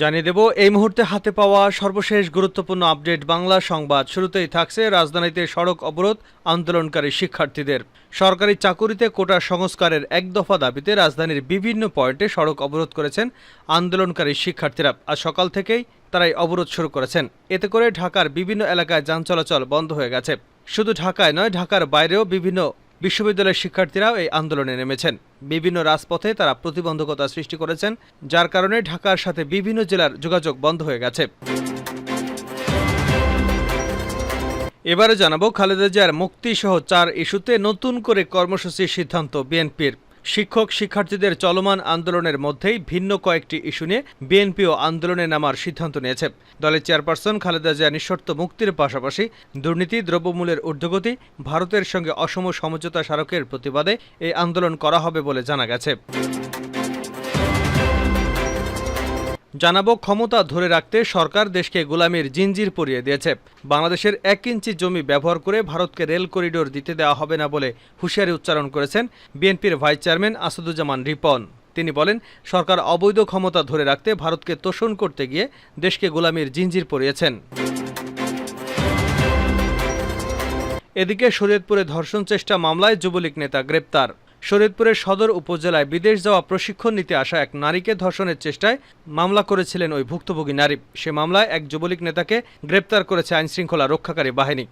জানিয়ে দেব, এই মুহূর্তে হাতে পাওয়া সর্বশেষ গুরুত্বপূর্ণ আপডেট বাংলা সংবাদ। শুরুতেই থাকছে রাজধানীতে সড়ক অবরোধ আন্দোলনকারী শিক্ষার্থীদের। সরকারি চাকুরিতে কোটা সংস্কারের এক দফা দাবিতে রাজধানীর বিভিন্ন পয়েন্টে সড়ক অবরোধ করেছেন আন্দোলনকারী শিক্ষার্থীরা। আজ সকাল থেকেই তারাই অবরোধ শুরু করেছেন। এতে করে ঢাকার বিভিন্ন এলাকায় যান চলাচল বন্ধ হয়ে গেছে। শুধু ঢাকায় নয়, ঢাকার বাইরেও বিভিন্ন বিশ্ববিদ্যালয়ের শিক্ষার্থীরাও এই আন্দোলনে নেমেছেন। বিভিন্ন রাজপথে তারা প্রতিবন্ধকতা সৃষ্টি করেছেন, যার কারণে ঢাকার সাথে বিভিন্ন জেলার যোগাযোগ বন্ধ হয়ে গেছে। এবারে জানাব খালেদা জিয়ার মুক্তি সহ চার ইস্যুতে নতুন করে কর্মসূচির সিদ্ধান্ত বিএনপির। শিক্ষক শিক্ষার্থীদের চলমান আন্দোলনের মধ্যেই ভিন্ন কয়েকটি ইস্যু নিয়ে বিএনপিও আন্দোলনে নামার সিদ্ধান্ত নিয়েছে। দলের চেয়ারপারসন খালেদা জিয়া নিঃশর্ত মুক্তির পাশাপাশি দুর্নীতি, দ্রব্যমূল্যের ঊর্ধ্বগতি, ভারতের সঙ্গে অসম সমঝোতা স্মারকের প্রতিবাদে এই আন্দোলন করা হবে বলে জানা গেছে। জানাব ক্ষমতা ধরে রাখতে সরকার দেশকে গোলামির জিঞ্জির পরিয়ে দিয়েছে। বাংলাদেশের এক ইঞ্চি জমি ব্যবহার করে ভারতকে রেল করিডোর দিতে দেওয়া হবে না বলে হুঁশিয়ারি উচ্চারণ করেছেন বিএনপির ভাইস চেয়ারম্যান আসাদুজ্জামান রিপন। তিনি বলেন, সরকার অবৈধ ক্ষমতা ধরে রাখতে ভারতকে তোষণ করতে গিয়ে দেশকে গোলামির জিঞ্জির পরিয়েছেন। এদিকে শরীয়তপুরে ধর্ষণ চেষ্টা মামলায় যুবলীগ নেতা গ্রেপ্তার। শরীয়তপুরের সদর উপজেলায় বিদেশ যাওয়া প্রশিক্ষণ নিতে আসা এক নারীকে ধর্ষণের চেষ্টায় মামলা করেছিলেন ওই ভুক্তভোগী নারী। সে মামলায় এক যুবলীগ নেতাকে গ্রেপ্তার করেছে আইনশৃঙ্খলা রক্ষাকারী বাহিনী।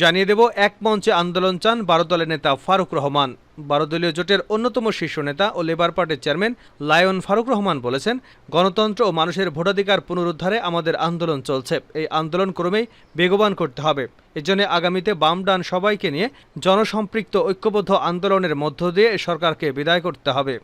জানিয়ে দেব, এক মঞ্চে আন্দোলন চান বারো দলের নেতা ফারুক রহমান। বারো দলীয় জোটের অন্যতম শীর্ষ নেতা ও লেবার পার্টির চেয়ারম্যান লায়ন ফারুক রহমান বলেছেন, গণতন্ত্র ও মানুষের ভোটাধিকার পুনরুদ্ধারে আমাদের আন্দোলন চলছে। এই আন্দোলন ক্রমেই বেগবান করতে হবে। এজন্য আগামীতে বাম ডান সবাইকে নিয়ে জনসম্পৃক্ত ঐক্যবদ্ধ আন্দোলনের মধ্য দিয়ে সরকারকে বিদায় করতে হবে।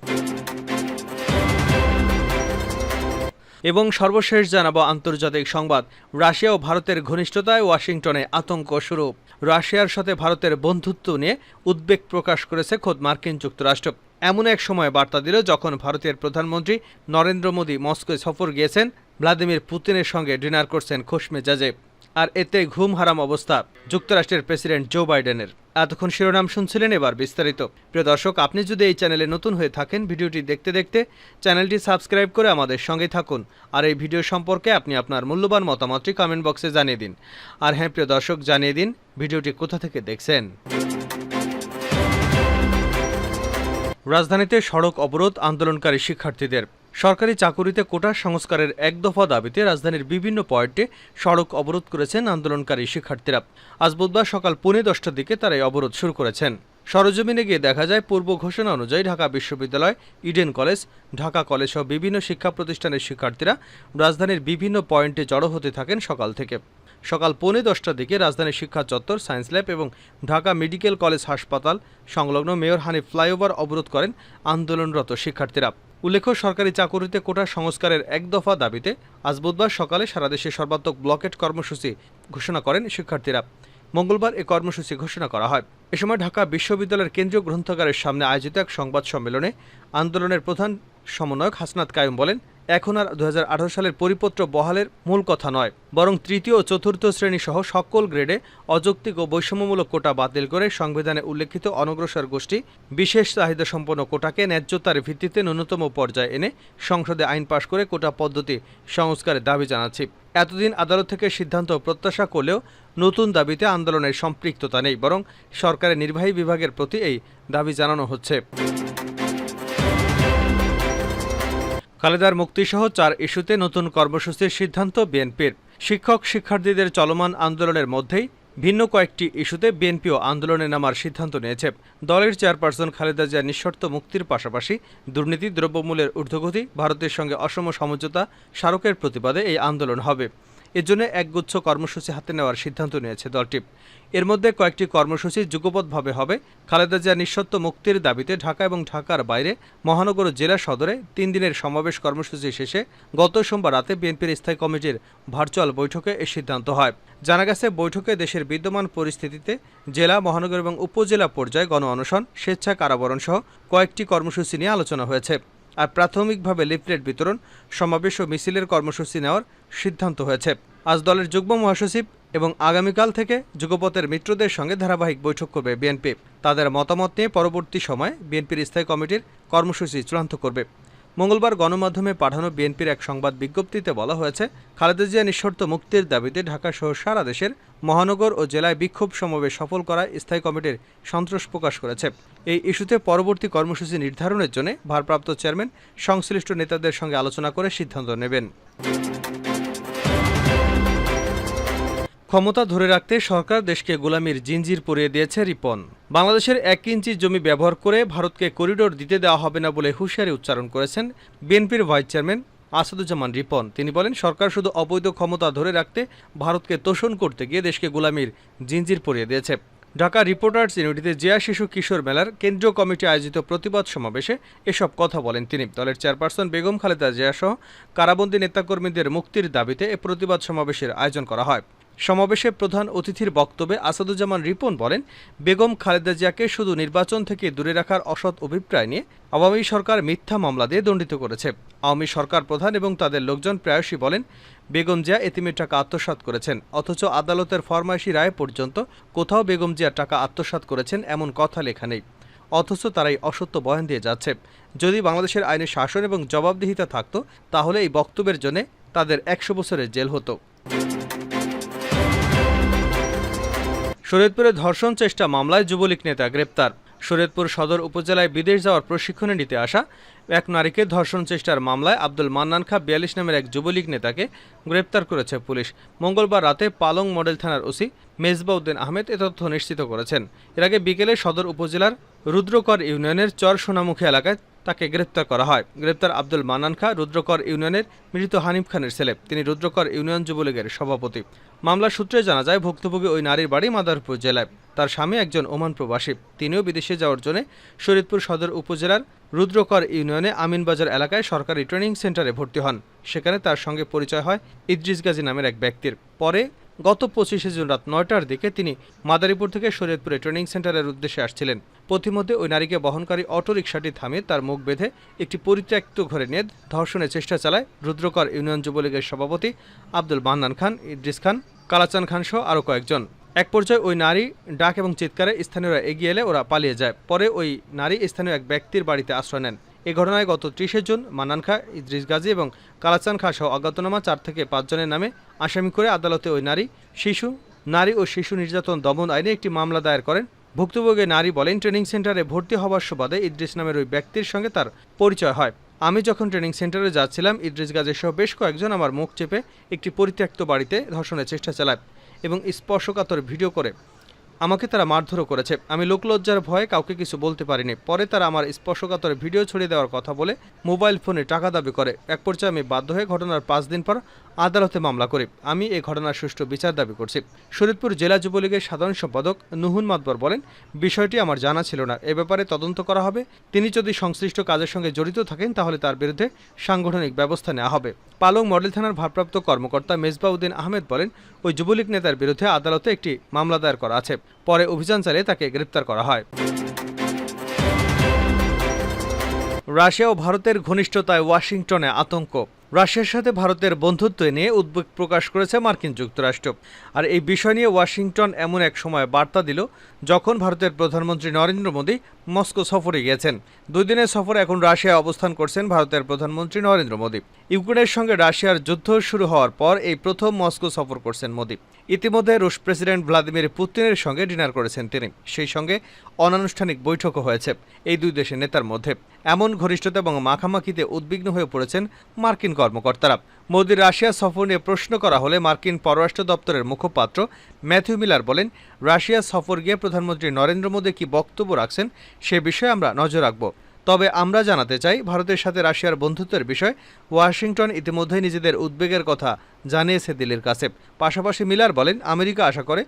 এবং সর্বশেষ জানাব আন্তর্জাতিক সংবাদ। রাশিয়া ও ভারতের ঘনিষ্ঠতায় ওয়াশিংটনে আতঙ্ক শুরু। রাশিয়ার সাথে ভারতের বন্ধুত্ব নিয়ে উদ্বেগ প্রকাশ করেছে খোদ মার্কিন যুক্তরাষ্ট্র। এমন এক সময় বার্তা দিল যখন ভারতের প্রধানমন্ত্রী নরেন্দ্র মোদী মস্কোয় সফর গিয়েছেন, ভ্লাদিমির পুতিনের সঙ্গে ডিনার করছেন খোশ মেজাজে আর এতে ঘুম হারাম অবস্থা, যুক্তরাষ্ট্রের প্রেসিডেন্ট জো বাইডেনের। এতক্ষণ শিরোনাম শুনছিলেন এবার বিস্তারিত। প্রিয় দর্শক, আপনি যদি এই চ্যানেলে নতুন হয়ে থাকেন, ভিডিওটি দেখতে দেখতে চ্যানেলটি সাবস্ক্রাইব করে আমাদের সঙ্গে থাকুন। আর এই ভিডিও সম্পর্কে আপনি আপনার মূল্যবান মতামতটি কমেন্ট বক্সে জানিয়ে দিন। আর হ্যাঁ প্রিয় দর্শক, জানিয়ে দিন, ভিডিওটি কোথা থেকে দেখছেন? রাজধানীতে সড়ক অবরোধ আন্দোলনকারী শিক্ষার্থীদের। সরকারি চাকুরিতে কোটা সংস্কারের এক দফা দাবিতে রাজধানীর বিভিন্ন পয়েন্টে সড়ক অবরোধ করেছেন আন্দোলনকারী শিক্ষার্থীরা। আজ বুধবার সকাল পৌনে দশটার দিকে তারা এই অবরোধ শুরু করেছেন। সরজমিনে গিয়ে দেখা যায়, পূর্ব ঘোষণা অনুযায়ী ঢাকা বিশ্ববিদ্যালয়, ইডেন কলেজ, ঢাকা কলেজ সহ বিভিন্ন শিক্ষা প্রতিষ্ঠানের শিক্ষার্থীরা রাজধানীর বিভিন্ন পয়েন্টে জড়ো হতে থাকেন সকাল থেকে। সকাল পৌনে দশটার দিকে রাজধানীর শিক্ষা চত্বর, সায়েন্স ল্যাব এবং ঢাকা মেডিকেল কলেজ হাসপাতাল সংলগ্ন মেয়র হানি ফ্লাইওভার অবরোধ করেন আন্দোলনরত শিক্ষার্থীরা। উল্লেখ্য, সরকারি চাকুরিতে কোটা সংস্কারের এক দফা দাবিতে আজ বুধবার সকালে সারা দেশে সর্বাত্মক ব্লকেট কর্মসূচি ঘোষণা করেন শিক্ষার্থীরা। মঙ্গলবার এ কর্মসূচি ঘোষণা করা হয়। এ সময় ঢাকা বিশ্ববিদ্যালয়ের কেন্দ্রীয় গ্রন্থাগারের সামনে আয়োজিত এক সংবাদ সম্মেলনে আন্দোলনের প্রধান সমন্বয়ক হাসনাত কায়ুম বলেন এখন আর দু হাজার আঠারো সালের পরিপত্র বহালের মূল কথা নয়, বরং তৃতীয় ও চতুর্থ শ্রেণি সহ সকল গ্রেডে অযৌক্তিক ও বৈষম্যমূলক কোটা বাতিল করে সংবিধানে উল্লেখিত অনগ্রসর গোষ্ঠী বিশেষ চাহিদা সম্পন্ন কোটাকে ন্যায্যতার ভিত্তিতে ন্যূনতম পর্যায়ে এনে সংসদে আইন পাশ করে কোটা পদ্ধতি সংস্কারের দাবি জানাচ্ছি। এতদিন আদালত থেকে সিদ্ধান্ত প্রত্যাশা করলেও নতুন দাবিতে আন্দোলনের সম্পৃক্ততা নেই, বরং সরকারের নির্বাহী বিভাগের প্রতি এই দাবি জানানো হচ্ছে। খালেদার মুক্তিসহ চার ইস্যুতে নতুন কর্মসূচির সিদ্ধান্ত বিএনপির। শিক্ষক শিক্ষার্থীদের চলমান আন্দোলনের মধ্যেই ভিন্ন কয়েকটি ইস্যুতে বিএনপিও আন্দোলনে নামার সিদ্ধান্ত নিয়েছে। দলের চেয়ারপারসন খালেদা জিয়া নিঃশর্ত মুক্তির পাশাপাশি দুর্নীতি, দ্রব্যমূল্যের ঊর্ধ্বগতি, ভারতের সঙ্গে অসম সমঝোতা, স্মারকের প্রতিবাদে এই আন্দোলন হবে। এর জন্য একগুচ্ছ কর্মসূচি হাতে নেওয়ার সিদ্ধান্ত নিয়েছে দলটি। এর মধ্যে কয়েকটি কর্মসূচি যুগপৎভাবে হবে। খালেদা জিয়া নিঃশর্ত মুক্তির দাবিতে ঢাকা এবং ঢাকার বাইরে মহানগর জেলা সদরে তিন দিনের সমাবেশ কর্মসূচি শেষে গত সোমবার রাতে বিএনপির স্থায়ী কমিটির ভার্চুয়াল বৈঠকে এ সিদ্ধান্ত হয়। জানা গেছে, বৈঠকে দেশের বিদ্যমান পরিস্থিতিতে জেলা, মহানগর এবং উপজেলা পর্যায়ে গণ অনশন স্বেচ্ছা কারাবরণ সহ কয়েকটি কর্মসূচি নিয়ে আলোচনা হয়েছে। আর প্রাথমিকভাবে লিফলেট বিতরণ, সমাবেশ ও মিছিলের কর্মসূচি নেওয়ার সিদ্ধান্ত হয়েছে। আজ দলের যুগ্ম মহাসচিব এবং আগামীকাল থেকে যুগপথের মিত্রদের সঙ্গে ধারাবাহিক বৈঠক করবে বিএনপি। তাদের মতামত নিয়ে পরবর্তী সময়ে বিএনপির স্থায়ী কমিটির কর্মসূচি চূড়ান্ত করবে। মঙ্গলবার গণমাধ্যমে পাঠানো বিএনপির এক সংবাদ বিজ্ঞপ্তিতে বলা হয়েছে, খালেদা জিয়া নিঃশর্ত মুক্তির দাবিতে ঢাকাসহ সারা দেশের মহানগর ও জেলায় বিক্ষোভ সমাবেশ সফল করায় স্থায়ী কমিটির সন্তোষ প্রকাশ করেছে। এই ইস্যুতে পরবর্তী কর্মসূচি নির্ধারণের জন্য ভারপ্রাপ্ত চেয়ারম্যান, সংশ্লিষ্ট নেতাদের সঙ্গে আলোচনা করে সিদ্ধান্ত নেবেন। ক্ষমতা ধরে রাখতে সরকার দেশকে গোলামির জিঞ্জির পরিয়ে দিয়েছে রিপন। বাংলাদেশের এক ইঞ্চি জমি ব্যবহার করে ভারতকে করিডোর দিতে দেওয়া হবে না বলে হুঁশিয়ারি উচ্চারণ করেছেন বিএনপির ভাইস চেয়ারম্যান আসাদুজ্জামান রিপন। তিনি বলেন, সরকার শুধু অবৈধ ক্ষমতা ধরে রাখতে ভারতকে তোষণ করতে গিয়ে দেশকে গোলামির জিঞ্জির পরিয়ে দিয়েছে। ঢাকা রিপোর্টার্স ইউনিটিতে জিয়া শিশু কিশোর মেলার কেন্দ্রীয় কমিটি আয়োজিত প্রতিবাদ সমাবেশে এসব কথা বলেন তিনি। দলের চেয়ারপারসন বেগম খালেদা জিয়া সহ কারাবন্দী নেতাকর্মীদের মুক্তির দাবিতে এ প্রতিবাদ সমাবেশের আয়োজন করা হয়। সমাবেশে প্রধান অতিথির বক্তব্যে আসাদুজ্জামান রিপন বলেন, বেগম খালেদা জিয়াকে শুধু নির্বাচন থেকে দূরে রাখার অসৎ অভিপ্রায় নিয়ে আওয়ামী সরকার মিথ্যা মামলা দিয়ে দণ্ডিত করেছে। আওয়ামী সরকার প্রধান এবং তাদের লোকজন প্রায়শই বলেন, বেগম জিয়া এতিমের টাকা আত্মসাৎ করেছেন, অথচ আদালতের ফরমাইশি রায় পর্যন্ত কোথাও বেগম জিয়া টাকা আত্মসাৎ করেছেন এমন কথা লেখা নেই। অথচ তারাই অসত্য বয়ান দিয়ে যাচ্ছে। যদি বাংলাদেশের আইনে শাসন এবং জবাবদিহিতা থাকত, তাহলে এই বক্তব্যের জন্য তাদের একশো বছরের জেল হতো। শরীয়তপুরে ধর্ষণ চেষ্টা মামলায় যুবলীগ নেতা গ্রেপ্তার। শরীয়তপুর সদর উপজেলায় বিদেশ যাওয়ার প্রশিক্ষণে নিতে আসা এক নারীকে ধর্ষণ চেষ্টার মামলায় আব্দুল মান্নান খা বিয়াল্লিশ নামের এক যুবলীগ নেতাকে গ্রেপ্তার করেছে পুলিশ। মঙ্গলবার রাতে পালং মডেল থানার ওসি মেজবাউদ্দিন আহমেদ এ তথ্য নিশ্চিত করেছেন। এর আগে বিকেলে সদর উপজেলার রুদ্রকর ইউনিয়নের চর সোনামুখী এলাকায় তাকে গ্রেপ্তার করা হয়। গ্রেপ্তার আব্দুল মানান খা রুদ্রকর ইউনিয়নের মৃত হানিফ খানের ছেলে। তিনি রুদ্রকর ইউনিয়ন যুবলীগের সভাপতি। মামলার সূত্রে জানা যায়, ভুক্তভোগী ওই নারীর বাড়ি মাদারপুর জেলায়। তার স্বামী একজন ওমান প্রবাসী। তিনিও বিদেশে যাওয়ার জন্য শরীয়তপুর সদর উপজেলার রুদ্রকর ইউনিয়নে আমিনবাজার এলাকায় সরকারি ট্রেনিং সেন্টারে ভর্তি হন। সেখানে তার সঙ্গে পরিচয় হয় ইদ্রিস গাজী নামের এক ব্যক্তির। পরে গত পঁচিশে জুন রাত নয়টার দিকে তিনি মাদারীপুর থেকে শরীয়তপুরে ট্রেনিং সেন্টারের উদ্দেশ্যে আসছিলেন। পথিমধ্যে ওই নারীকে বহনকারী অটোরিকশাটি থামিয়ে তার মুখ বেঁধে একটি পরিত্যক্ত ঘরে নিয়ে ধর্ষণের চেষ্টা চালায় রুদ্রকর ইউনিয়ন যুবলীগের সভাপতি আব্দুল মান্নান খান, ইদ্রিস খান, কালাচান খান সহ আরও কয়েকজন। এক পর্যায়ে ওই নারী ডাক এবং চিৎকারে স্থানীয়রা এগিয়ে এলে ওরা পালিয়ে যায়। পরে ওই নারী স্থানীয় এক ব্যক্তির বাড়িতে আশ্রয় নেন। এ ঘটনায় গত ত্রিশে জুন মান্নান খা, ইদ্রিস গাজী এবং কালাচান খা সহ অজ্ঞাতনামা চার থেকে পাঁচজনের নামে আসামি করে আদালতে ওই নারী, শিশু, নারী ও শিশু নির্যাতন দমন আইনে একটি মামলা দায়ের করেন। ভুক্তভোগী নারী বলেন, ট্রেনিং সেন্টারে ভর্তি হওয়ার সুবাদে ইদ্রিস নামের ওই ব্যক্তির সঙ্গে তার পরিচয় হয়। আমি যখন ট্রেনিং সেন্টারে যাচ্ছিলাম, ইদ্রিস গাজী সহ বেশ কয়েকজন আমার মুখ চেপে একটি পরিত্যক্ত বাড়িতে ধর্ষণের চেষ্টা চালায় এবং স্পর্শকাতর ভিডিও করে। আমাকে তারা মারধরও করেছে। আমি লোকলজ্জার ভয়ে কাউকে কিছু বলতে পারিনি। পরে তারা আমার স্পর্শকাতর ভিডিও ছড়িয়ে দেওয়ার কথা বলে মোবাইল ফোনে টাকা দাবি করে। এক পর্যায়ে আমি বাধ্য হয়ে ঘটনার পাঁচ দিন পর আদালতে মামলা করি। আমি এই ঘটনার সুষ্ঠু বিচার দাবি করছি। শরীদপুর জেলা যুবলীগের সাধারণ সম্পাদক নুহুন মাতবর বলেন, বিষয়টি আমার জানা ছিল না। এ ব্যাপারে তদন্ত করা হবে। তিনি যদি সংশ্লিষ্ট কাজের সঙ্গে জড়িত থাকেন, তাহলে তার বিরুদ্ধে সাংগঠনিক ব্যবস্থা নেওয়া হবে। পালং মডেল থানার ভারপ্রাপ্ত কর্মকর্তা মেজবাউদ্দিন আহমেদ বলেন, ওই যুবলীগ নেতার বিরুদ্ধে আদালতে একটি মামলা দায়ের করা আছে। পরে অভিযান চালিয়ে তাকে গ্রেপ্তার করা হয়। রাশিয়া ও ভারতের ঘনিষ্ঠতায় ওয়াশিংটনে আতঙ্ক। রাশিয়ার সাথে ভারতের বন্ধুত্ব নিয়ে উদ্বেগ প্রকাশ করেছে মার্কিন যুক্তরাষ্ট্র। আর এই বিষয় নিয়ে ওয়াশিংটন এমন এক সময় বার্তা দিল যখন ভারতের প্রধানমন্ত্রী নরেন্দ্র মোদী মস্কো সফরে গিয়েছেন। দুই দিনের সফরে এখন রাশিয়ায় অবস্থান করছেন ভারতের প্রধানমন্ত্রী নরেন্দ্র মোদী। ইউক্রেনের সঙ্গে রাশিয়ার যুদ্ধ শুরু হওয়ার পর এই প্রথম মস্কো সফর করছেন মোদী। ইতিমধ্যে রুশ প্রেসিডেন্ট ভ্লাদিমির পুতিনের সঙ্গে ডিনার করেছেন তিনি। সেই সঙ্গে অনানুষ্ঠানিক বৈঠকও হয়েছে এই দুই দেশের নেতার মধ্যে। এমন ঘনিষ্ঠতা এবং মাখামাখিতে উদ্বিগ্ন হয়ে পড়েছেন মার্কিন কর্মকর্তারা। মোদির রাশিয়া সফর নিয়ে প্রশ্ন করা হলে মার্কিন পররাষ্ট্র দপ্তরের মুখপাত্র ম্যাথিউ মিলার বলেন, রাশিয়া সফর গিয়ে প্রধানমন্ত্রী নরেন্দ্র মোদী কি বক্তব্য রাখছেন সে বিষয়ে আমরা নজর রাখব। তবে আমরা জানাতে চাই, ভারতের সাথে রাশিয়ার বন্ধুত্বের বিষয়। ওয়াশিংটন ইতিমধ্যেই নিজেদের উদ্বেগের কথা জানিয়েছে দিল্লির কাছে পাশাপাশি মিলার বলেন, আমেরিকা আশা করে,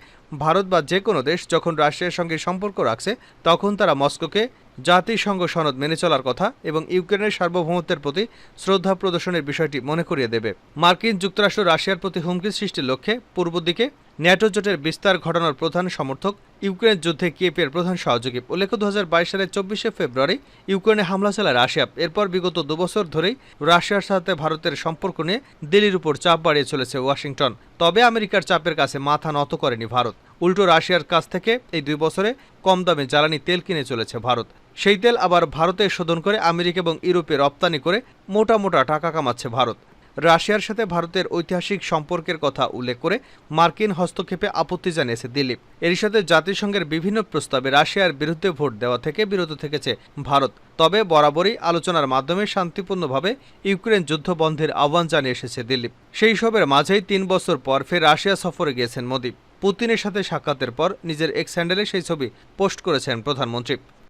ভারত বা যে কোনো দেশ যখন রাশিয়ার সঙ্গে সম্পর্ক রাখছে, তখন তারা মস্কোকে জাতিসংঘ সনদ মেনে চলার কথা এবং ইউক্রেনের সার্বভৌমত্বের প্রতি শ্রদ্ধা প্রদর্শনের বিষয়টি মনে করিয়ে দেবে। মার্কিন যুক্তরাষ্ট্র রাশিয়ার প্রতি হুমকি সৃষ্টির লক্ষ্যে পূর্ব দিকে ন্যাটো জোটের বিস্তার ঘটানোর প্রধান সমর্থক ইউক্রেন যুদ্ধে কিয়েপের প্রধান সহযোগী। উল্লেখ্য দু হাজার বাইশ সালের চব্বিশে ফেব্রুয়ারি ইউক্রেনে হামলা চালায় রাশিয়া। এরপর বিগত দুবছর ধরেই রাশিয়ার সাথে ভারতের সম্পর্ক নিয়ে দিল্লির উপর চাপ বাড়িয়ে চলেছে ওয়াশিংটন। তবে আমেরিকার চাপের কাছে মাথা নত করেনি ভারত। উল্টো রাশিয়ার কাছ থেকে এই দুই বছরে কম দামে জ্বালানি তেল কিনে চলেছে ভারত। সেই তেল আবার ভারতে শোধন করে আমেরিকা এবং ইউরোপে রপ্তানি করে মোটা মোটা টাকা কামাচ্ছে ভারত। রাশিয়ার সাথে ভারতের ঐতিহাসিক সম্পর্কের কথা উল্লেখ করে মার্কিন হস্তক্ষেপে আপত্তি জানিয়েছে দিল্লি। এর সাথে জাতিসংঘের বিভিন্ন প্রস্তাবে রাশিয়ার বিরুদ্ধে ভোট দেওয়া থেকে বিরত থেকেছে ভারত। তবে বরাবরই আলোচনার মাধ্যমে শান্তিপূর্ণভাবে ইউক্রেন যুদ্ধ বন্ধের আহ্বান জানিয়ে এসেছে দিল্লি। সেই সবের মাঝেই তিন বছর পর ফের রাশিয়া সফরে গিয়েছেন মোদী। পুতিনের সাথে সাক্ষাতের পর নিজের এক্স হ্যান্ডেলে সেই ছবি পোস্ট করেছেন প্রধানমন্ত্রী।